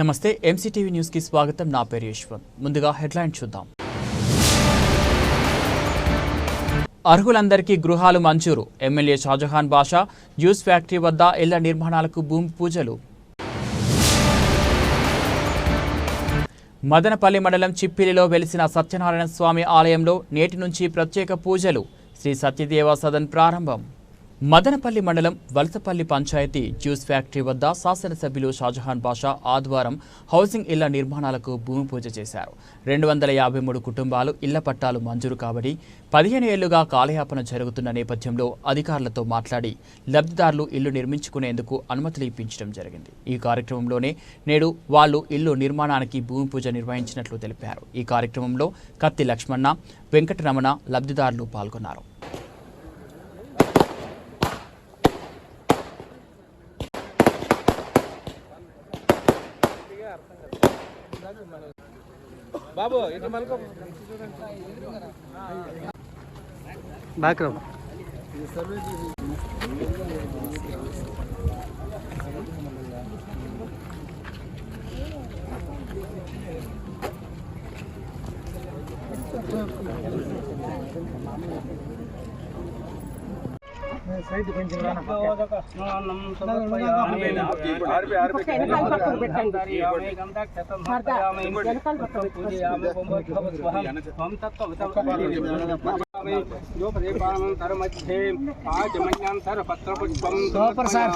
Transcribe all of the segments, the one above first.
నమస్తే ఎంసీటీవీ న్యూస్కి స్వాగతం. నా పేరు యశ్వంత్. ముందుగా హెడ్లైన్ చూద్దాం. అర్హులందరికీ గృహాలు మంజూరు. MLA Shahjahan Basha juice factory వద్ద ఇళ్ళ నిర్మాణాలకు భూమి పూజలు. మదనపల్లి మండలం చిప్పిలిలో వెలిసిన సత్యనారాయణ స్వామి ఆలయంలో నేటి నుంచి ప్రత్యేక పూజలు. శ్రీ సత్యదేవ సదన్ ప్రారంభం. మదనపల్లి మండలం వలసపల్లి పంచాయతీ జ్యూస్ ఫ్యాక్టరీ వద్ద శాసనసభ్యులు షాజహాన్ బాషా ఆదివారం హౌసింగ్ ఇళ్ళ నిర్మాణాలకు భూమి పూజ చేశారు. రెండు వందల యాభై మూడు కుటుంబాలు ఇళ్ళ పట్టాలు మంజూరు కాబడి పదిహేను ఏళ్ళుగా కాలయాపన జరుగుతున్న నేపథ్యంలో అధికారులతో మాట్లాడి లబ్ధిదారులు ఇల్లు నిర్మించుకునేందుకు అనుమతులు ఇప్పించడం జరిగింది. ఈ కార్యక్రమంలోనే నేడు వాళ్ళు ఇల్లు నిర్మాణానికి భూమి పూజ నిర్వహించినట్లు తెలిపారు. ఈ కార్యక్రమంలో కత్తి లక్ష్మణ వెంకటరమణ లబ్ధిదారులు పాల్గొన్నారు. బాబు ఇటు మనకు బ్యాక్గ్రౌండ్. సమర్పయామి అమృతం स्वप्रसाद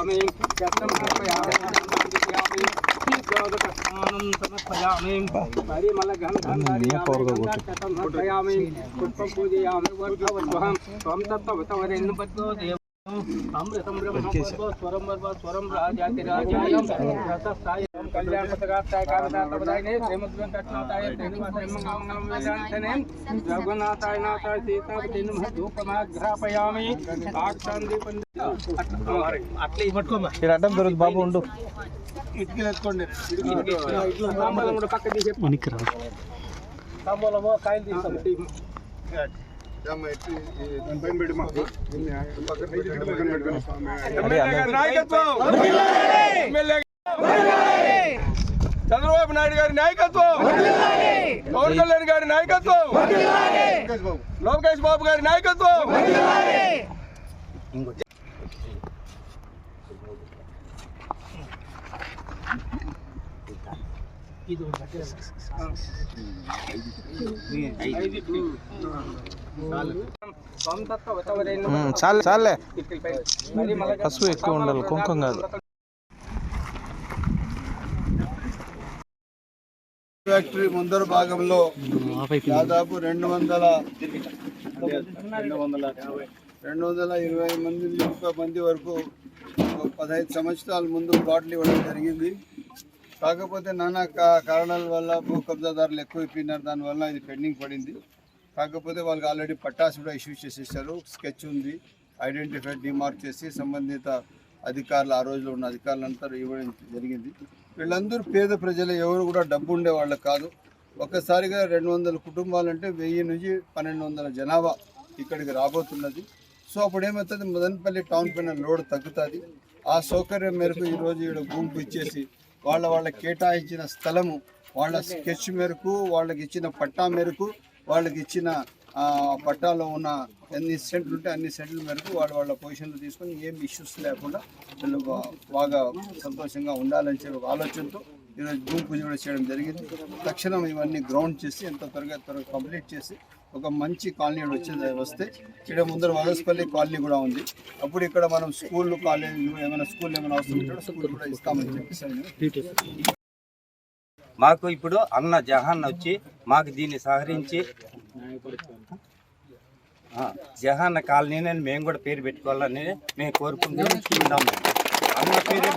पूजयामी पुष्प पूजयामी वर्गवत्व तत्व देव కళ్యాణ రఘునాథాయ నాథాయ సీతాపతి ధూపమాగ్రాపయామి అట్లా పట్టుకోమా అడ్డం దొరికి బాబు ఉండు ఇటుకలు పక్క తీసి ఉనికి తాంబూలము కాయలు తీస్తాం చంద్రబాబు నాయుడు గారి నాయకత్వం పవన్ కళ్యాణ్ గారి నాయకత్వం లోకేష్ బాబు గారి నాయకత్వం ఉమ్, చాలే చాలే పసుపు ఎక్కువ ఉండాలి కుంకం కాదు ఫ్యాక్టరీ ముందర భాగంలో దాదాపు రెండు వందల రెండు వందల ఇరవై మంది ముప్పై మంది వరకు పదహైదు సంవత్సరాల ముందు ప్లాట్లు ఇవ్వడం జరిగింది. కాకపోతే నానా కా- కారణాల వల్ల భూ కబ్జాదారులు ఎక్కువైపోయినారు. దానివల్ల ఇది పెండింగ్ పడింది. కాకపోతే వాళ్ళకి ఆల్రెడీ పట్టాస్ కూడా ఇష్యూ చేసేసారు. స్కెచ్ ఉంది. ఐడెంటిఫై డిమార్క్ చేసి సంబంధిత అధికారులు ఆ రోజులో ఉన్న అధికారులంతా ఇవ్వడం జరిగింది. వీళ్ళందరూ పేద ప్రజలు. ఎవరు కూడా డబ్బు ఉండే వాళ్ళు కాదు. ఒక్కసారిగా రెండు వందల కుటుంబాలు అంటే వెయ్యి నుంచి పన్నెండు వందల జనాభా ఇక్కడికి రాబోతున్నది. సో అప్పుడు ఏమవుతుంది? మదనపల్లి టౌన్ పైన లోడ్ తగ్గుతుంది. ఆ సౌకర్యం మేరకు ఈరోజు ఇక్కడ గుంపు ఇచ్చేసి వాళ్ళ వాళ్ళ కేటాయించిన స్థలము వాళ్ళ స్కెచ్ మేరకు వాళ్ళకి ఇచ్చిన పట్టా మేరకు వాళ్ళకి ఇచ్చిన పట్టాలో ఉన్న ఎన్ని సెంట్లు ఉంటే అన్ని సెంట్ల మేరకు వాళ్ళ వాళ్ళ పొజిషన్లు తీసుకొని ఏం ఇష్యూస్ లేకుండా వీళ్ళు బాగా సంతోషంగా ఉండాలని చెప్పి ఒక ఆలోచనతో ఈరోజు భూమి పూజ కూడా చేయడం జరిగింది. తక్షణం ఇవన్నీ గ్రౌండ్ చేసి ఎంత త్వరగా త్వరగా కంప్లీట్ చేసి ఒక మంచి కాలనీ వచ్చేది వస్తే ఇక్కడ ముందర వలసపల్లి కాలనీ కూడా ఉంది. అప్పుడు ఇక్కడ మనం స్కూల్ కాలేజీలు ఏమైనా స్కూల్ ఏమైనా అవసరం కూడా స్కూల్ కూడా ఇస్తామని చెప్పేసి మాకు ఇప్పుడు అన్న జహాన్ వచ్చి మాకు దీన్ని సహకరించి ఆ, జహాన్ కాలనీ అని మేము కూడా పేరు పెట్టుకోవాలని మేము కోరుకుంటున్నాం అన్న పేరు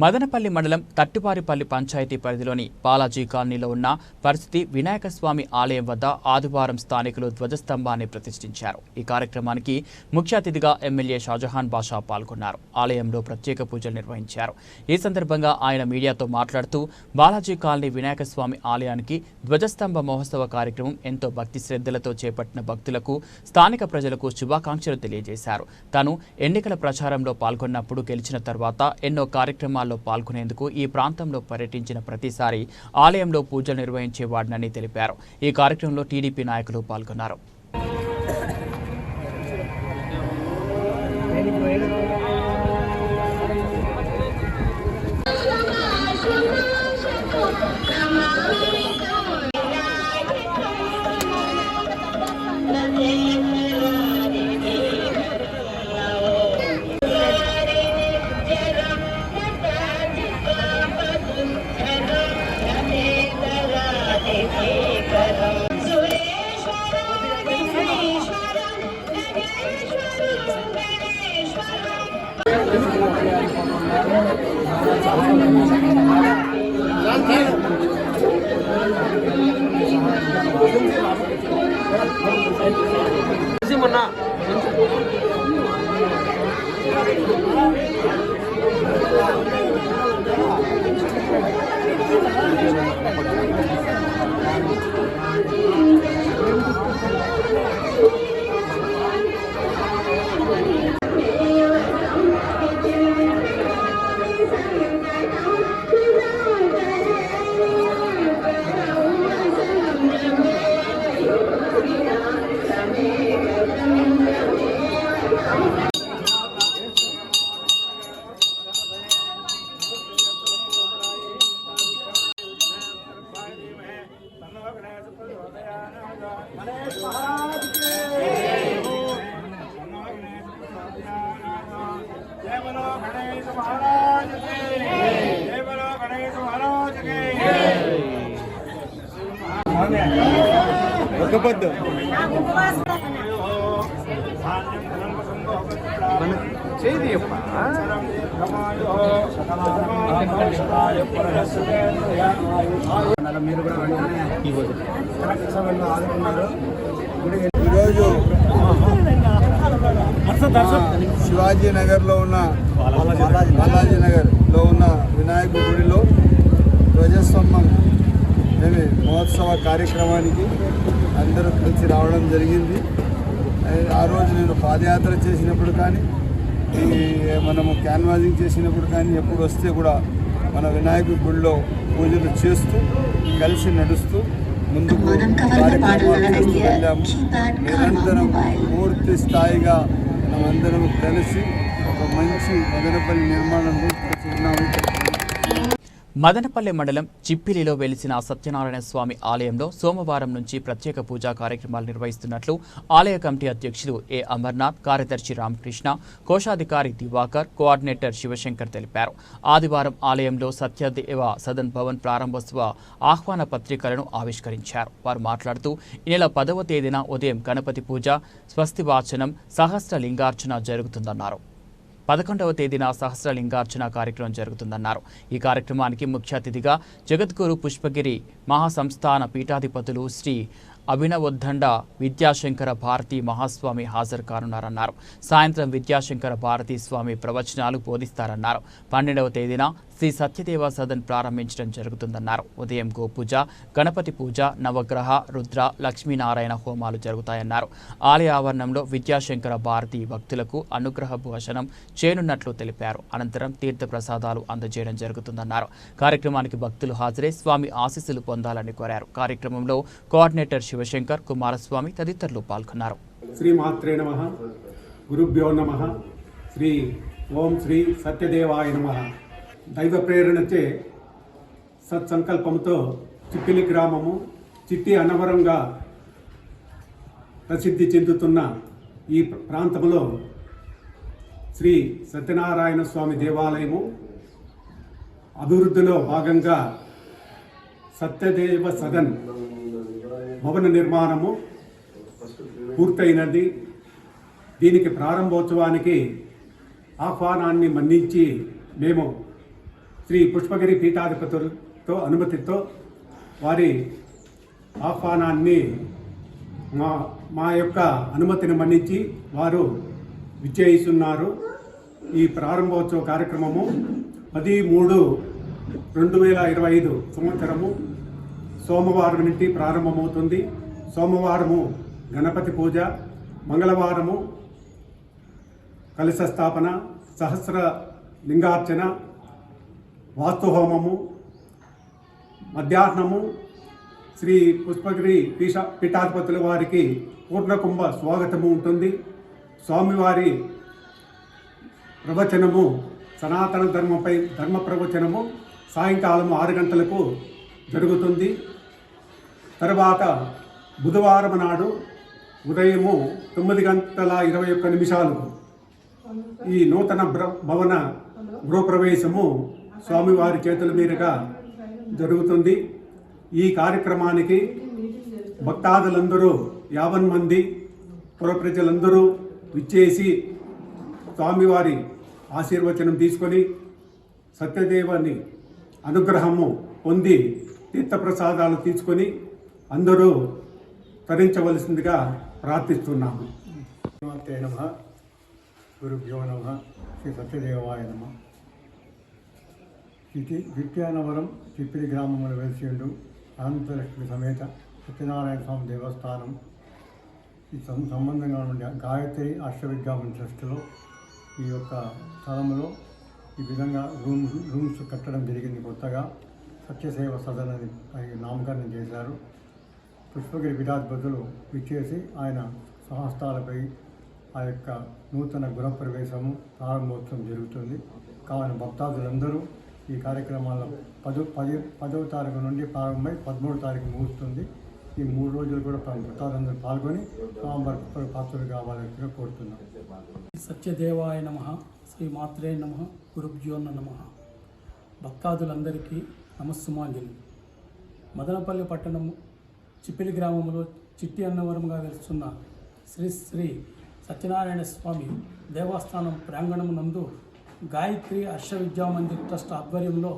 మదనపల్లి మండలం తట్టిపారిపల్లి పంచాయతీ పరిధిలోని బాలాజీ కాలనీలో ఉన్న పరిస్థితి వినాయక స్వామి ఆలయం వద్ద ఆదివారం స్థానికులు ధ్వజస్తంభాన్ని ప్రతిష్ఠించారు. ఈ కార్యక్రమానికి ముఖ్య అతిథిగా ఎమ్మెల్యే షాజహాన్ బాషా పాల్గొన్నారు. ఆలయంలో ప్రత్యేక పూజలు నిర్వహించారు. ఈ సందర్భంగా ఆయన మీడియాతో మాట్లాడుతూ బాలాజీ కాలనీ వినాయక స్వామి ఆలయానికి ధ్వజస్తంభ మహోత్సవ కార్యక్రమం ఎంతో భక్తి శ్రద్ధలతో చేపట్టిన భక్తులకు స్థానిక ప్రజలకు శుభాకాంక్షలు తెలియజేశారు. తాను ఎన్నికల ప్రచారంలో పాల్గొన్నప్పుడు గెలిచిన తర్వాత ఎన్నో కార్యక్రమాలు కార్యక్రమాల్లో పాల్గొనేందుకు ఈ ప్రాంతంలో పర్యటించిన ప్రతిసారి ఆలయంలో పూజలు నిర్వహించేవాడినని తెలిపారు. ఈ కార్యక్రమంలో టీడీపీ నాయకులు పాల్గొన్నారు. and designing. శివాజీ నగర్లో ఉన్న బాలాజీ నగర్లో ఉన్న వినాయకుడి గుడిలో ధ్వజస్తంభం మహోత్సవ కార్యక్రమానికి అందరూ కలిసి రావడం జరిగింది. ఆ- ఆ రోజు నేను పాదయాత్ర చేసినప్పుడు కానీ ఈ మనము క్యాన్వాసింగ్ చేసినప్పుడు కానీ ఎప్పుడు వస్తే కూడా మన వినాయకుడి గుడిలో పూజలు చేస్తూ కలిసి నడుస్తూ ముందుకు కార్యక్రమాలు చేస్తూ వెళ్ళాము. నిరంతరం పూర్తి స్థాయిగా మనమందరం కలిసి ఒక మంచి మదనపల్లి నిర్మాణం చేస్తున్నాము మదనపల్లె మండలం చిప్పిలిలో వెలిసిన సత్యనారాయణ స్వామి ఆలయంలో సోమవారం నుంచి ప్రత్యేక పూజా కార్యక్రమాలు నిర్వహిస్తున్నట్లు ఆలయ కమిటీ అధ్యక్షులు ఏ అమర్నాథ్ కార్యదర్శి రామకృష్ణ కోశాధికారి దివాకర్ కోఆర్డినేటర్ శివశంకర్ తెలిపారు. ఆదివారం ఆలయంలో సత్యదేవ సదన్ భవన్ ప్రారంభోత్సవ ఆహ్వాన పత్రికలను ఆవిష్కరించారు. వారు మాట్లాడుతూ ఈ నెల పదవ తేదీన ఉదయం గణపతి పూజ స్వస్తివాచనం సహస్ర లింగార్చన జరుగుతుందన్నారు. పదకొండవ తేదీన సహస్రలింగార్చన కార్యక్రమం జరుగుతుందన్నారు. ఈ కార్యక్రమానికి ముఖ్య అతిథిగా జగద్గురు పుష్పగిరి మహాసంస్థాన పీఠాధిపతులు శ్రీ అభినవోద్దండ విద్యాశంకర భారతి మహాస్వామి హాజరు కానున్నారన్నారు. సాయంత్రం విద్యాశంకర భారతి స్వామి ప్రవచనాలు బోధిస్తారన్నారు. పన్నెండవ తేదీన శ్రీ సత్యదేవ సదన్ ప్రారంభించడం జరుగుతుందన్నారు. ఉదయం గోపూజ గణపతి పూజ నవగ్రహ రుద్ర లక్ష్మీనారాయణ హోమాలు జరుగుతాయన్నారు. ఆలయ ఆవరణంలో విద్యాశంకర భారతి భక్తులకు అనుగ్రహ భాషణం చేయనున్నట్లు తెలిపారు. అనంతరం తీర్థ ప్రసాదాలు అందజేయడం జరుగుతుందన్నారు. కార్యక్రమానికి భక్తులు హాజరై స్వామి ఆశీస్సులు పొందాలని కోరారు. కార్యక్రమంలో కోఆర్డినేటర్ శివశంకర్ కుమారస్వామి తదితరులు పాల్గొన్నారు. శ్రీమాత్రే నమ. గురుభ్యో నమ. శ్రీ ఓం శ్రీ సత్యదేవాయ నమ. దైవ ప్రేరణచే సత్సంకల్పంతో చిప్పిలి గ్రామము చిట్టి అనవరంగా ప్రసిద్ధి చెందుతున్న ఈ ప్రాంతంలో శ్రీ సత్యనారాయణ స్వామి దేవాలయము అభివృద్ధిలో భాగంగా సత్యదేవ సదన్ భవన నిర్మాణము పూర్తయినది. దీనికి ప్రారంభోత్సవానికి ఆహ్వానాన్ని మన్నించి మేము శ్రీ పుష్పగిరి పీఠాధిపతులతో అనుమతితో వారి ఆహ్వానాన్ని మా మా యొక్క అనుమతిని మన్నించి వారు విజయిస్తున్నారు ఈ ప్రారంభోత్సవ కార్యక్రమము పది మూడు రెండు వేల ఇరవై ఐదు సంవత్సరము సోమవారం నుండి ప్రారంభమవుతుంది. సోమవారము గణపతి పూజ మంగళవారము కలశ స్థాపన సహస్ర లింగార్చన వాస్తుహోమము మధ్యాహ్నము శ్రీ పుష్పగిరి పీఠ పీఠాధిపతుల వారికి పూర్ణకుంభ స్వాగతము ఉంటుంది. స్వామివారి ప్రవచనము సనాతన ధర్మంపై ధర్మ ప్రవచనము సాయంకాలం ఆరు గంటలకు జరుగుతుంది. తర్వాత బుధవారం నాడు ఉదయము తొమ్మిది గంటల ఇరవై ఒక్క నిమిషాలకు ఈ నూతన భవన గృహప్రవేశము స్వామివారి చేతుల మీదుగా జరుగుతుంది. ఈ కార్యక్రమానికి భక్తాదులందరూ యావన్ మంది పురప్రజలందరూ విచ్చేసి స్వామివారి ఆశీర్వచనం తీసుకొని సత్యదేవాన్ని అనుగ్రహము పొంది తీర్థప్రసాదాలు తీసుకొని అందరూ తరించవలసిందిగా ప్రార్థిస్తున్నాము. నమ. గురుభ్యో నమ. శ్రీ సత్యదేవాయ నమ. స్థితి విద్యానవరం చిప్పిరి గ్రామంలో వెలిసిండు అనంతలక్ష్మి సమేత సత్యనారాయణ స్వామి దేవస్థానం. ఈ సంబంధంగా ఉండే గాయత్రి అష్టవిద్యామం ట్రస్టులో ఈ యొక్క స్థలంలో ఈ విధంగా రూమ్ రూమ్స్ కట్టడం జరిగింది కొత్తగా. సత్యసేవ సదన్ అని నామకరణం చేశారు. పుష్పగిరి పీఠాధిపతులు విచ్చేసి ఆయన సహస్తాలపై ఆ యొక్క నూతన గృహప్రవేశము ప్రారంభోత్సవం జరుగుతుంది. కావున భక్తాదులందరూ ఈ కార్యక్రమాల్లో పదో పది పదవ తారీఖు నుండి ప్రారంభమై పదమూడు తారీఖు ముగుస్తుంది. ఈ మూడు రోజులు కూడా భక్తాదులందరూ పాల్గొని స్వామివారి పాత్రలు కావాలని కోరుతున్నాం. సత్యదేవాయ నమ శ్రీ మాత్రే నమ గురుభ్యో నమ. భక్తాదులందరికీ నమస్సుమాంజలి. మదనపల్లి పట్టణం చిప్పిలి గ్రామంలో చిట్టి అన్నవరంగా వెలుస్తున్న శ్రీ శ్రీ సత్యనారాయణ స్వామి దేవస్థానం ప్రాంగణం నందు గాయత్రి హర్ష విద్యా మందిర్ ట్రస్ట్ ఆధ్వర్యంలో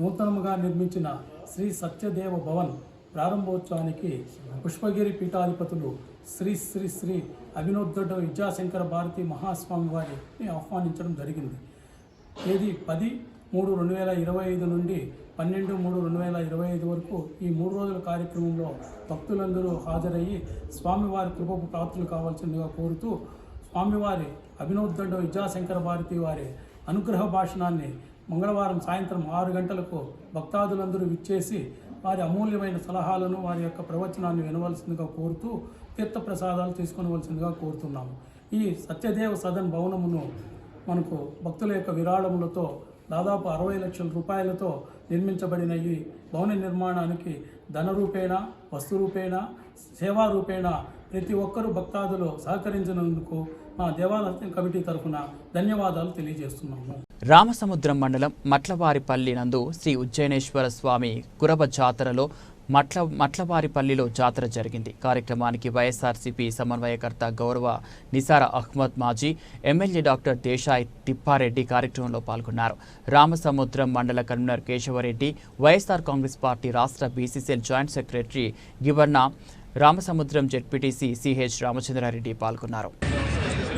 నూతనముగా నిర్మించిన శ్రీ సత్యదేవ భవన్ ప్రారంభోత్సవానికి పుష్పగిరి పీఠాధిపతులు శ్రీ శ్రీ శ్రీ అభినోద్దొడ్డ విద్యాశంకర భారతి మహాస్వామి వారిని ఆహ్వానించడం జరిగింది. తేదీ పది మూడు రెండు వేల ఇరవై ఐదు నుండి పన్నెండు మూడు రెండు వేల ఇరవై ఐదు వరకు ఈ మూడు రోజుల కార్యక్రమంలో భక్తులందరూ హాజరయ్యి స్వామివారి కృపకు ప్రాప్తులు కావాల్సిందిగా కోరుతూ స్వామివారి అభినోద్దండ విద్యాశంకర భారతి వారి అనుగ్రహ భాషణాన్ని మంగళవారం సాయంత్రం ఆరు గంటలకు భక్తాదులందరూ విచ్చేసి వారి అమూల్యమైన సలహాలను వారి యొక్క ప్రవచనాన్ని వినవలసిందిగా కోరుతూ తీర్థ ప్రసాదాలు కోరుతున్నాము ఈ సత్యదేవ సదన్ భవనమును మనకు భక్తుల యొక్క విరాళములతో దాదాపు అరవై లక్షల రూపాయలతో నిర్మించబడిన ఈ భవన నిర్మాణానికి ధన రూపేణ వస్తు రూపేణ సేవా రూపేణ ప్రతి ఒక్కరూ భక్తాదులు సహకరించినందుకు మా దేవాలయం కమిటీ తరఫున ధన్యవాదాలు తెలియజేస్తున్నాము. రామసముద్రం మండలం మట్లవారిపల్లి నందు శ్రీ ఉజ్జయినేశ్వర స్వామి కురబ జాతరలో మట్ల మట్లవారిపల్లిలో జాతర జరిగింది. కార్యక్రమానికి వైఎస్ఆర్సీపీ సమన్వయకర్త గౌరవ నిసార అహ్మద్ మాజీ ఎమ్మెల్యే డాక్టర్ దేశాయ్ తిప్పారెడ్డి కార్యక్రమంలో పాల్గొన్నారు. రామసముద్రం మండల convener Keshava Reddy YSR Congress party రాష్ట్ర బీసీసీఎల్ జాయింట్ సెక్రటరీ గివర్న రామసముద్రం జెడ్పీటీసీ సిహెచ్ రామచంద్రారెడ్డి పాల్గొన్నారు.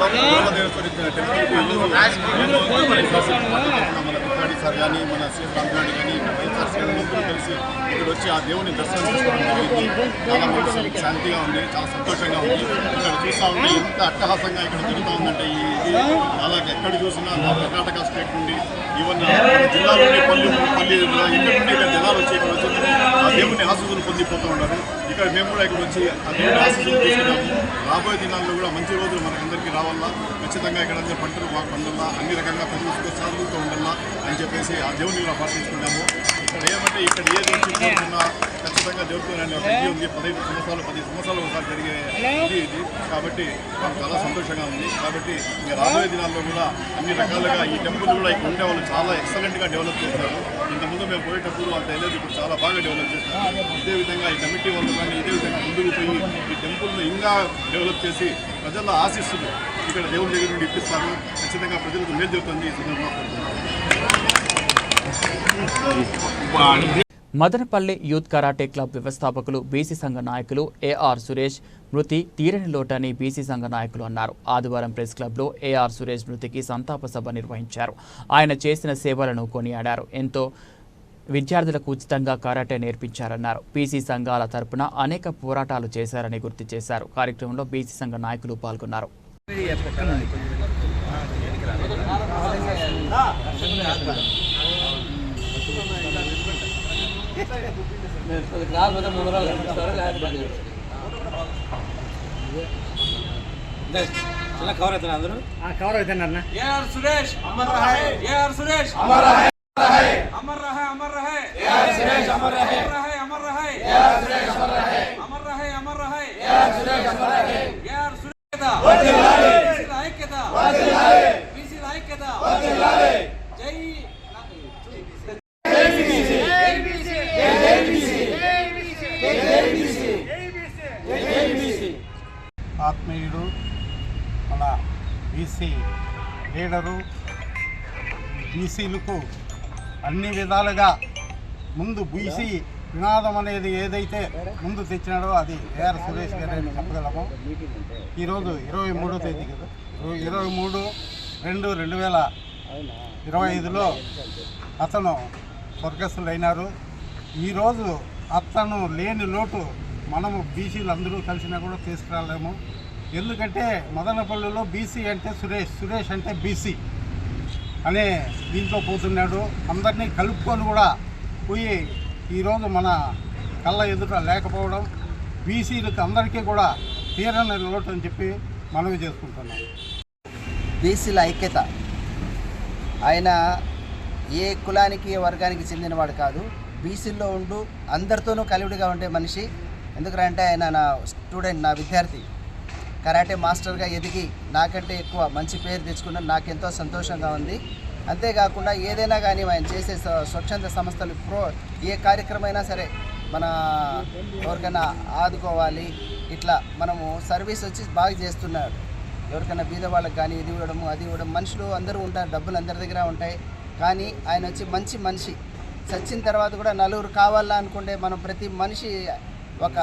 మన సార్ కానీ మన శ్రీ రామనాయుడు కానీ వైఎస్ఆర్ శ్రీ కలిసి ఇక్కడ వచ్చి ఆ దేవుని దర్శనం చేసుకోవడం జరిగింది. చాలా మనసు శాంతిగా ఉంది చాలా సంతోషంగా ఉంది. ఇక్కడ చూస్తూ ఉంటే ఎంత అట్టహాసంగా ఇక్కడ జరుగుతూ ఉందంటే ఈ ఇది. అలాగే ఎక్కడ చూసినా కర్ణాటక స్టేట్ నుండి ఈవెన్ జిల్లా నుండి పల్లి పల్లి నుండి ఇక్కడ జనాలు వచ్చి ఇక్కడ వచ్చి ఆ దేవుని ఆశీస్సులు పొందిపోతూ ఉన్నారు. ఇక్కడ మేము కూడా ఇక్కడ వచ్చి ఆ దేవుని ఆశీస్సులు తీసుకున్నాము. రాబోయే దినాల్లో కూడా మంచి రోజులు మనకందరికీ రావాలా. ఖచ్చితంగా ఇక్కడ అందరి పంటలు బాగా అన్ని రకంగా ప్రజలకు సాగుతూ ఉండాలా అని చెప్పేసి ఆ దేవుని కూడా ప్రార్థించుకున్నాము ఏమంటే ఇక్కడ ఏ దేవుడి కోరుకున్నా ఖచ్చితంగా జరుగుతుందని ఒక ఇది ఉంది. పదహైదు సంవత్సరాలు పది సంవత్సరాలు ఒకసారి జరిగే ఇది ఇది. కాబట్టి మాకు చాలా సంతోషంగా ఉంది. కాబట్టి ఇంకా రాబోయే దినాల్లో కూడా అన్ని రకాలుగా ఈ టెంపుల్ కూడా ఇక్కడ ఉండే వాళ్ళు చాలా ఎక్సలెంట్గా డెవలప్ చేస్తారు. ఇంతకుముందు మేము పోయేటప్పుడు అంత వెళ్ళేది ఇప్పుడు చాలా బాగా డెవలప్ చేస్తారు. ఇదే విధంగా ఈ కమిటీ వాళ్ళు కానీ ఇదే విధంగా ముందుకు పోయి ఈ టెంపుల్ను ఇంకా డెవలప్ చేసి ప్రజల ఆశిస్తుంది ఇక్కడ దేవుడి దగ్గర నుండి ఇప్పిస్తారు ఖచ్చితంగా ప్రజలకు మేలు జరుగుతుంది ఈ సందర్భంగా మదనపల్లి యూత్ కరాటే క్లబ్ వ్యవస్థాపకులు బీసీ సంఘ నాయకులు ఏఆర్ సురేష్ మృతి తీరని లోటని బీసీ సంఘ నాయకులు అన్నారు. ఆదివారం ప్రెస్ క్లబ్లో ఏఆర్ సురేష్ మృతికి సంతాప సభ నిర్వహించారు. ఆయన చేసిన సేవలను కొనియాడారు. ఎంతో విద్యార్థులకు ఉచితంగా కరాటే నేర్పించారన్నారు. బీసీ సంఘాల తరపున అనేక పోరాటాలు చేశారని గుర్తు చేశారు. కార్యక్రమంలో బీసీ సంఘ నాయకులు పాల్గొన్నారు. ఏఆర్ సురేష్? అమర్ రహే. ఏఆర్ సురేష్? అమర్ రహే. అమర్ రహే అమర్ రహే ఏఆర్ సురేష్ అమర్ రహే అమర్ రహే ఏఆర్ సురేష్ అమర్ రహే అమర్ రహే అమర్ రహే ఏఆర్ సురేష్ అమర్ రహే ఏఆర్ సురేష్ వర్ధిల్లాలి బీసీ ఐక్యత వర్ధిల్లాలి బీసీ ఐక్యత వర్ధిల్లాలి జై ఆత్మీయుడు మన బీసీ లీడరు బీసీలకు అన్ని విధాలుగా ముందు బీసీ నినాదం అనేది ఏదైతే ముందు తెచ్చినాడో అది ఏఆర్ సురేష్ గారు అని చెప్పగలము. ఈరోజు ఇరవై మూడో తేదీ కదా. ఇరవై- మూడు రెండు రెండు వేల ఇరవై ఐదులో అతను స్వర్గస్థులైనారు. ఈరోజు అతను లేని లోటు మనము బీసీలు అందరూ కలిసినా కూడా తీసుకురాలేము. ఎందుకంటే మదనపల్లిలో బీసీ అంటే సురేష్ సురేష్ అంటే బీసీ. అనే దీంట్లో పోతున్నాడు అందరినీ కలుపుకొని కూడా పోయి ఈరోజు మన కళ్ళ ఎదుట లేకపోవడం బీసీలకు అందరికీ కూడా తీరని లోటు అని చెప్పి మనవి చేసుకుంటున్నాం. బీసీల ఐక్యత. ఆయన ఏ కులానికి ఏ వర్గానికి చెందినవాడు కాదు. బీసీల్లో ఉండు అందరితోనూ కలివిడిగా ఉండే మనిషి. ఎందుకంటే ఆయన నా స్టూడెంట్ నా విద్యార్థి. కరాటే మాస్టర్గా ఎదిగి నాకంటే ఎక్కువ మంచి పేరు తెచ్చుకున్నాను నాకెంతో సంతోషంగా ఉంది. అంతేకాకుండా ఏదైనా కానీ ఆయన చేసే స్వ- స్వచ్ఛంద సంస్థలు ప్రో ఏ కార్యక్రమైనా సరే మన ఎవరికైనా ఆదుకోవాలి. ఇట్లా మనము సర్వీస్ వచ్చి బాగా చేస్తున్నాడు. ఎవరికైనా బీద వాళ్ళకి కానీ ఇది ఇవ్వడం అది ఇవ్వడం మనుషులు అందరూ ఉంటారు డబ్బులు అందరి దగ్గర ఉంటాయి. కానీ ఆయన వచ్చి మంచి మనిషి. చచ్చిన తర్వాత కూడా నలుగురు కావాలా అనుకుంటే మనం ప్రతి మనిషి ఒక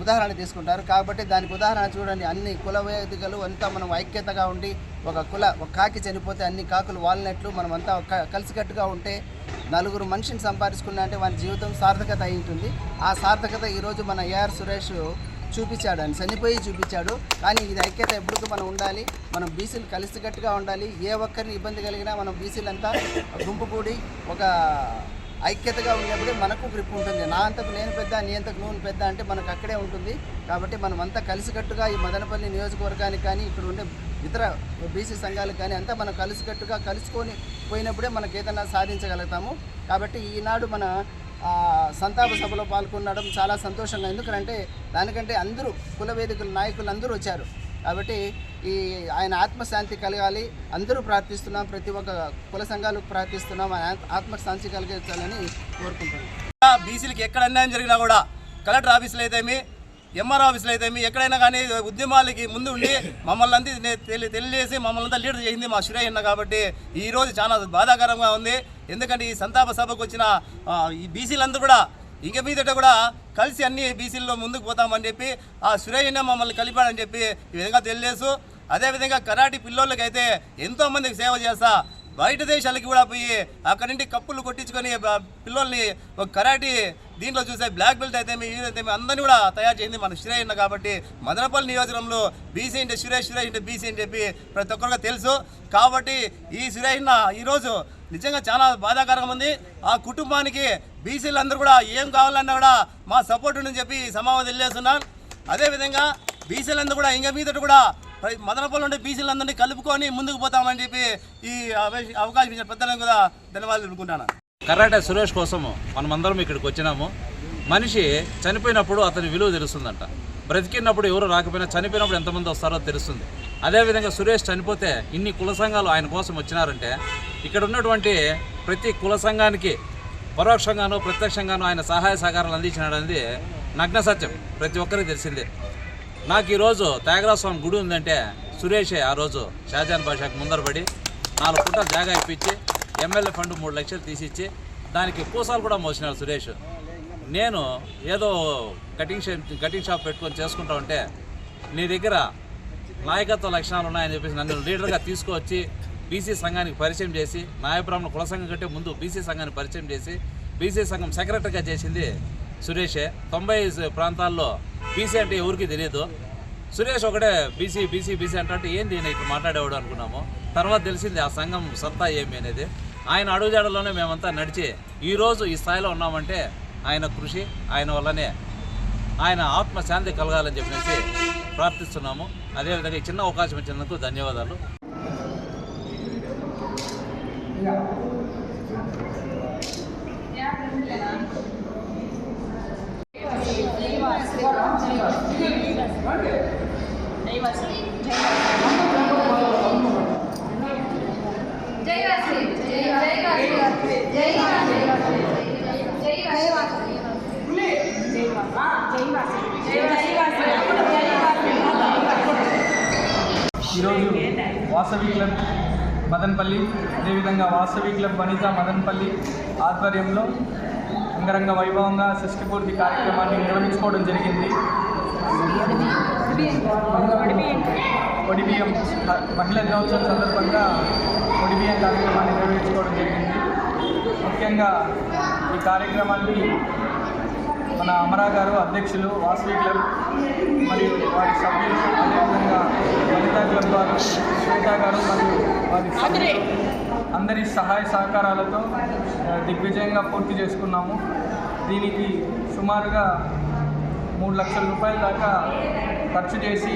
ఉదాహరణ తీసుకుంటారు. కాబట్టి దానికి ఉదాహరణ చూడండి. అన్ని కుల వేదికలు అంతా మనం ఐక్యతగా ఉండి ఒక కుల ఒక కాకి చనిపోతే అన్ని కాకులు వాలినట్లు మనం అంతా ఒక కలిసికట్టుగా ఉంటే నలుగురు మనిషిని సంపాదించుకున్నా అంటే వాని జీవితం సార్థకత అయి ఉంటుంది. ఆ సార్థకత ఈరోజు మన ఏఆర్ సురేష్ చూపించాడు అని చనిపోయి చూపించాడు. కానీ ఇది ఐక్యత ఎప్పుడు మనం ఉండాలి? మనం బీసీలు కలిసికట్టుగా ఉండాలి. ఏ ఒక్కరిని ఇబ్బంది కలిగినా మనం బీసీలంతా గుంపు కూడి ఒక ఐక్యతగా ఉన్నప్పుడే మనకు గ్రిప్ ఉంటుంది. నా అంతకు నేను పెద్ద నీ అంతకు నువ్వు పెద్ద అంటే మనకు అక్కడే ఉంటుంది. కాబట్టి మనం అంతా కలిసికట్టుగా ఈ మదనపల్లి నియోజకవర్గానికి కానీ ఇక్కడ ఉండే ఇతర బీసీ సంఘాలకు కానీ అంతా మనం కలిసికట్టుగా కలుసుకొని పోయినప్పుడే మనకి ఏదైనా సాధించగలుగుతాము. కాబట్టి ఈనాడు మన సంతాప సభలో పాల్గొనడం చాలా సంతోషంగా ఎందుకంటే దానికంటే అందరూ కుల వేదికల నాయకులు అందరూ వచ్చారు. కాబట్టి ఈ ఆయన ఆత్మశాంతి కలగాలి. అందరూ ప్రార్థిస్తున్నాం ప్రతి ఒక్క కుల సంఘాలకు ప్రార్థిస్తున్నాం ఆయన ఆత్మశాంతి కలిగించాలని కోరుకుంటున్నాం. బీసీలకి ఎక్కడ అన్యాయం జరిగినా కూడా కలెక్టర్ ఆఫీసులో అయితేమి ఎంఆర్ ఆఫీసులో అయితేమి ఎక్కడైనా కానీ ఉద్యమాలకి ముందు ఉండి మమ్మల్ని అంతా తెలియజేసి మమ్మల్ని అంతా లీడర్ చేసింది మా శ్రేయన్న కాబట్టి ఈరోజు చాలా బాధాకరంగా ఉంది. ఎందుకంటే ఈ సంతాప సభకు వచ్చిన ఈ బీసీలందరూ కూడా ఇంక మీదట కూడా కలిసి అన్ని బీసీల్లో ముందుకు పోతామని చెప్పి ఆ సురేయన్న మమ్మల్ని కలిపాడని చెప్పి ఈ విధంగా తెలియజేసు అదేవిధంగా కరాటి పిల్లోళ్ళకి అయితే ఎంతోమందికి సేవ చేస్తా బయట దేశాలకి కూడా పోయి అక్కడి నుండి కప్పులు కొట్టించుకొని పిల్లల్ని ఒక కరాటి దీంట్లో చూసే బ్లాక్ బెల్ట్ అయితే అయితే అందరినీ కూడా తయారు చేయింది మన శ్రేయన్న కాబట్టి మదనపల్లి నియోజకవర్గంలో బీసీ అంటే సురేష్ సురేష్ అంటే బీసీ అని చెప్పి ప్రతి ఒక్కరికి తెలుసు. కాబట్టి ఈ సురేషన్న ఈరోజు నిజంగా చాలా బాధాకరంగా ఉంది. ఆ కుటుంబానికి బీసీలందరూ కూడా ఏం కావాలన్నా కూడా మా సపోర్ట్ ఉందని చెప్పి సమావేశం తెలియజేస్తున్నాను అదేవిధంగా బీసీలందరూ కూడా ఇంక మీదట కూడా మదనపల్లి ఉండే బీసీలందరినీ కలుపుకొని ముందుకు పోతామని చెప్పి ఈ అవకాశం ఇచ్చిన పెద్దలను కూడా ధన్యవాదాలు అనుకుంటాను కర్రాట సురేష్ కోసము మనమందరం ఇక్కడికి వచ్చినాము. మనిషి చనిపోయినప్పుడు అతని విలువ తెలుస్తుందంట. బ్రతికినప్పుడు ఎవరు రాకపోయినా చనిపోయినప్పుడు ఎంతమంది వస్తారో తెలుస్తుంది. అదేవిధంగా సురేష్ చనిపోతే ఇన్ని కుల సంఘాలు ఆయన కోసం వచ్చినారంటే ఇక్కడ ఉన్నటువంటి ప్రతి కుల సంఘానికి పరోక్షంగానో ప్రత్యక్షంగానో ఆయన సహాయ సహకారాలు అందించినాడనేది నగ్న సత్యం. ప్రతి ఒక్కరికి తెలిసిందే. నాకు ఈరోజు త్యాగరాజస్వామి గుడి ఉందంటే సురేషే ఆ రోజు షాజాన్ భాషకు ముందరపడి నాలుగు పుట్టలు జాగా ఇప్పించి ఎమ్మెల్యే ఫండ్ మూడు లక్షలు తీసిచ్చి దానికి పూసాలు కూడా మోసినాడు సురేష్. నేను ఏదో కటింగ్ షాప్ కటింగ్ షాప్ పెట్టుకొని చేసుకుంటా ఉంటే నీ దగ్గర నాయకత్వ లక్షణాలు ఉన్నాయని చెప్పేసి నన్ను లీడర్గా తీసుకువచ్చి బీసీ సంఘానికి పరిచయం చేసి నాయబ్రాహ్మణ కుల సంఘం కంటే ముందు బీసీ సంఘాన్ని పరిచయం చేసి బీసీ సంఘం సెక్రటరీగా చేసింది సురేషే. తొంభై ప్రాంతాల్లో బీసీ అంటే ఎవరికి తెలియదు. సురేష్ ఒకటే బీసీ బీసీ బీసీ అంటే ఏంది నేను ఇట్లా మాట్లాడేవాడు అనుకున్నాము. తర్వాత తెలిసింది ఆ సంఘం సత్తా ఏమి అనేది. ఆయన అడుగుజాడలోనే మేమంతా నడిచి ఈరోజు ఈ స్థాయిలో ఉన్నామంటే ఆయన కృషి ఆయన వల్లనే ఆయన ఆత్మశాంతి కలగాలని చెప్పేసి ప్రార్థిస్తున్నాము. అదేవిధంగా చిన్న అవకాశం ఇచ్చినందుకు ధన్యవాదాలు. ఈరోజు వాసవి క్లబ్ మదన్పల్లి అదేవిధంగా వాసవి క్లబ్ వనిత మదన్పల్లి ఆధ్వర్యంలో అంగరంగ వైభవంగా షష్టిపూర్తి కార్యక్రమాన్ని నిర్వహించుకోవడం జరిగింది. ఒడిబియ్యం మహిళా దినోత్సవం సందర్భంగా ఒడిబియ్యం కార్యక్రమాన్ని నిర్వహించుకోవడం జరిగింది. ముఖ్యంగా ఈ కార్యక్రమాన్ని మన అమరా గారు అధ్యక్షులు వాసవి క్లబ్ మరియు వారి సభ్యులు అదేవిధంగా వనితా క్లబ్ వారు శ్వేత గారు మరియు వారి అందరి సహాయ సహకారాలతో దిగ్విజయంగా పూర్తి చేసుకున్నాము. దీనికి సుమారుగా మూడు లక్షల రూపాయల దాకా ఖర్చు చేసి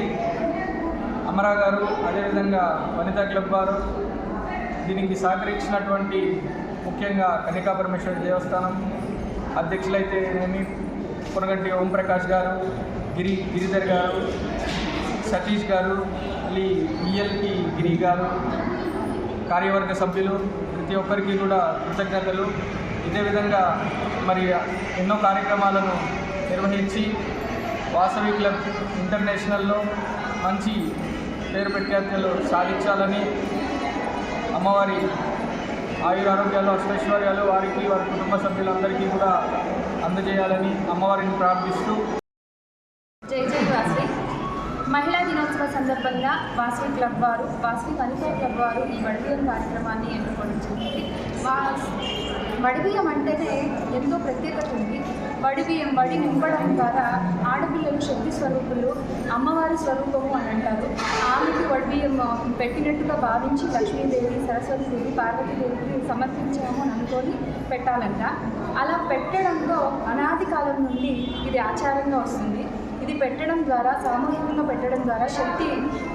అమరా గారు అదేవిధంగా వనితా క్లబ్ వారు దీనికి సహకరించినటువంటి ముఖ్యంగా కనికా పరమేశ్వరి దేవస్థానం అధ్యక్షులైతే కొనగంటి ఓంప్రకాష్ గారు గిరి గిరిధర్ గారు సతీష్ గారు మళ్ళీ ఈఎల్కి గిరి గారు కార్యవర్గ సభ్యులు ప్రతి ఒక్కరికి కూడా కృతజ్ఞతలు. ఇదే విధంగా మరి ఎన్నో కార్యక్రమాలను నిర్వహించి వాసవి క్లబ్ ఇంటర్నేషనల్లో మంచి పేరు ప్రఖ్యాతులు సాధించాలని అమ్మవారి ఆయుర ఆరోగ్యాలు అష్టైశ్వర్యాలు వారికి వారి కుటుంబ సభ్యులందరికీ కూడా అందజేయాలని అమ్మవారిని ప్రార్థిస్తూ జై జై వాసవి. మహిళా దినోత్సవ సందర్భంగా వాసవి క్లబ్ వారు వాసవి వనితా క్లబ్ వారు ఈ వడిబియ్యం కార్యక్రమాన్ని ఎన్నుకోవడం జరిగింది వా అంటేనే ఎంతో ప్రత్యేకత ఉంది. వడివి వడి నింపడం ద్వారా ఆడపిల్లలు శక్తి స్వరూపులు అమ్మవారి స్వరూపము అని అంటారు. ఆమెకి వడిబియ్యం పెట్టినట్టుగా భావించి లక్ష్మీదేవి సరస్వతీదేవి పార్వతీదేవికి సమర్పించాము అని అనుకొని పెట్టాలంట. అలా పెట్టడంతో అనాది కాలం నుండి ఇది ఆచారంగా వస్తుంది. ఇది పెట్టడం ద్వారా సామూహికంగా పెట్టడం ద్వారా శక్తి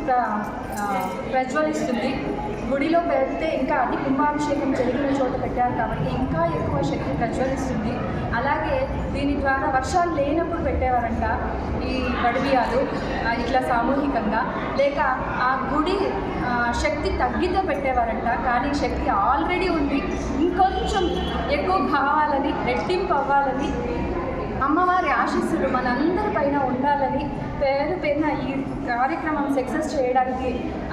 ప్ర- ప్రజ్వలిస్తుంది. గుడిలో పెడితే ఇంకా అది కుంభాభిషేకం జరిగిన చోట పెట్టారు కాబట్టి ఇంకా ఎక్కువ శక్తి ప్రజ్వలిస్తుంది. అలాగే దీని ద్వారా వర్షాలు లేనప్పుడు పెట్టేవారంట ఈ వడిబియాలు ఇట్లా సామూహికంగా. లేక ఆ గుడి శక్తి తగ్గితే పెట్టేవారంట కానీ శక్తి ఆల్రెడీ ఉంది. ఇంకొంచెం ఎక్కువ కావాలని రెట్టింపు అవ్వాలని అమ్మవారి ఆశీస్సులు మనందరి పైన ఉండాలని పేరు పైన ఈ కార్యక్రమం సక్సెస్ చేయడానికి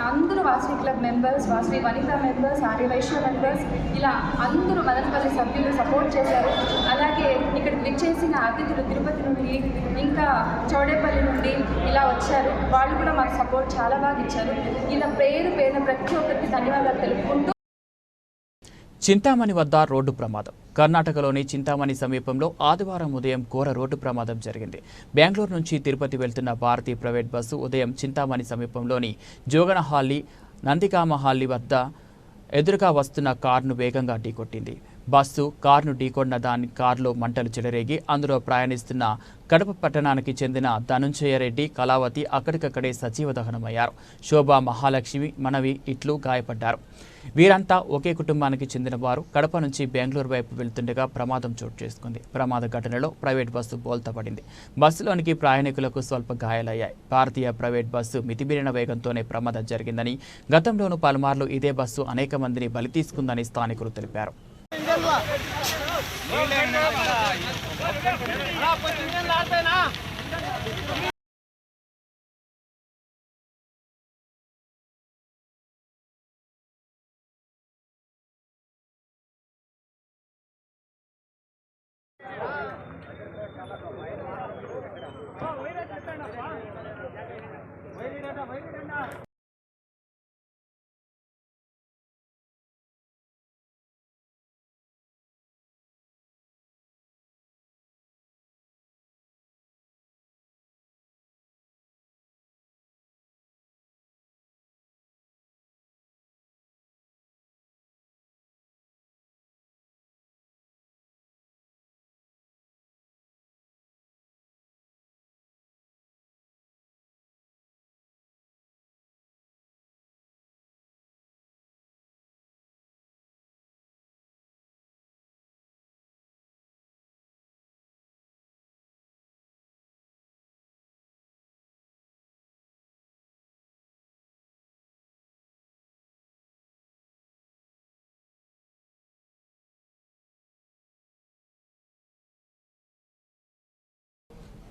అందరూ Vasavi club members Vasavi Vanitha members Arya Vysya members ఇలా అందరూ మదనపల్లి సభ్యులు సపోర్ట్ చేశారు. అలాగే ఇక్కడ విచ్చేసిన అతిథులు తిరుపతి నుండి ఇంకా చౌడేపల్లి నుండి ఇలా వచ్చారు. వాళ్ళు కూడా మాకు సపోర్ట్ చాలా బాగా ఇచ్చారు. ఇలా పేరు పేరున ప్రతి ఒక్కరికి ధన్యవాదాలు తెలుపుకుంటూ చింతామణి వద్ద రోడ్డు ప్రమాదం. కర్ణాటకలోని చింతామణి సమీపంలో ఆదివారం ఉదయం ఘోర రోడ్డు ప్రమాదం జరిగింది. బెంగళూరు నుంచి తిరుపతి వెళ్తున్న భారతీ ప్రైవేట్ బస్సు ఉదయం చింతామణి సమీపంలోని జోగనహాల్లి నందికామహాల్లి వద్ద ఎదురుగా వస్తున్న కారును వేగంగా ఢీకొట్టింది. బస్సు కారును ఢీకొన్న దాని కారులో మంటలు చెలరేగి అందులో ప్రయాణిస్తున్న కడప పట్టణానికి చెందిన ధనుంజయరెడ్డి కళావతి అక్కడికక్కడే సజీవ దహనమయ్యారు. శోభా మహాలక్ష్మి మనవి ఇట్లు గాయపడ్డారు. వీరంతా ఒకే కుటుంబానికి చెందిన వారు కడప నుంచి బెంగళూరు వైపు వెళ్తుండగా ప్రమాదం చోటు చేసుకుంది. ప్రమాద ఘటనలో ప్రైవేట్ బస్సు బోల్తపడింది. బస్సులోనికి ప్రయాణికులకు స్వల్ప గాయాలయ్యాయి. భారతీయ ప్రైవేట్ బస్సు మితిమీరిన వేగంతోనే ప్రమాదం జరిగిందని గతంలోనూ పలుమార్లు ఇదే బస్సు అనేక మందిని బలి తీసుకుందని స్థానికులు తెలిపారు.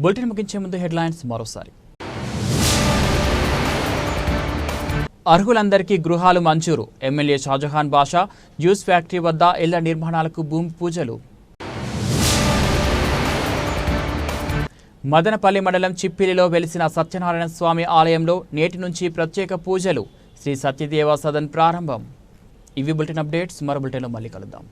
బులెటిన్ ముగించే ముందు హెడ్లైన్స్ మరోసారి. అర్హులందరికీ గృహాలు మంజూరు. MLA Shahjahan Basha juice factory వద్ద ఇళ్ళ నిర్మాణాలకు భూమి పూజలు. మదనపల్లి మండలం చిప్పిలిలో వెలిసిన సత్యనారాయణ స్వామి ఆలయంలో నేటి నుంచి ప్రత్యేక పూజలు. శ్రీ సత్యదేవ సదన్ ప్రారంభం. ఇవి బులెటిన్ అప్డేట్స్. మరో బులెటిన్లో మళ్ళీ కలుద్దాం.